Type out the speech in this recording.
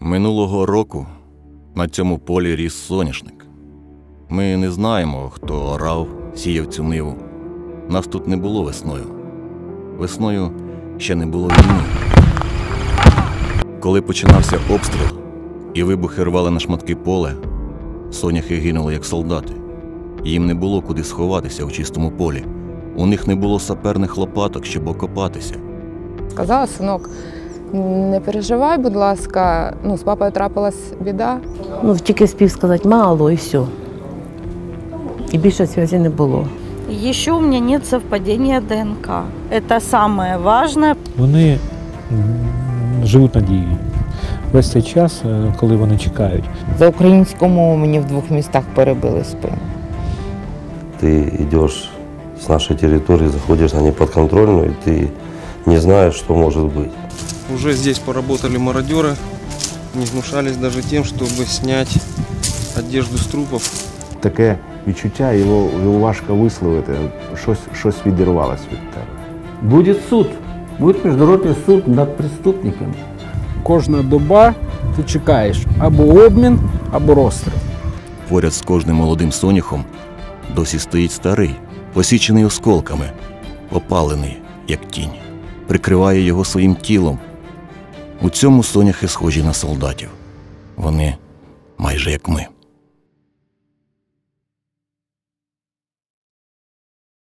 Минулого року на цьому полі ріс соняшник. Ми не знаємо, хто орав, сіяв цю ниву. Нас тут не було весною. Весною ще не було війни. Коли починався обстріл і вибухи рвали на шматки поле, соняхи гинули як солдати. Їм не було куди сховатися у чистому полі. У них не було саперних лопаток, щоб окопатися. Сказала, синок, не переживай, будь ласка, ну, з папою трапилась біда. Ну, тільки спів сказати мало і все. І більше зв'язку не було. Еще у меня нет совпадения ДНК. Это самое важное. Вони м, живуть надією. Весь цей час, е, коли вони чекають. За українську мову мені в двох містах перебили спину. Ты идешь с нашей территории, заходишь на неподконтрольную, и ты не знаешь, что может быть. Уже здесь поработали мародеры, не гнушались даже тем, чтобы снять одежду с трупов. таке відчуття, його, його важко висловити. Щось, щось відірвалось від тебе. Будет суд. Будет международный суд над преступниками. Кожна доба ти чекаєш або обмін, або розстріл. Поряд з кожним молодим соняхом досі стоїть старий, посічений осколками, опалений, як тінь, прикриває його своїм тілом. У цьому соняхи схожі на солдатів. Вони майже як ми.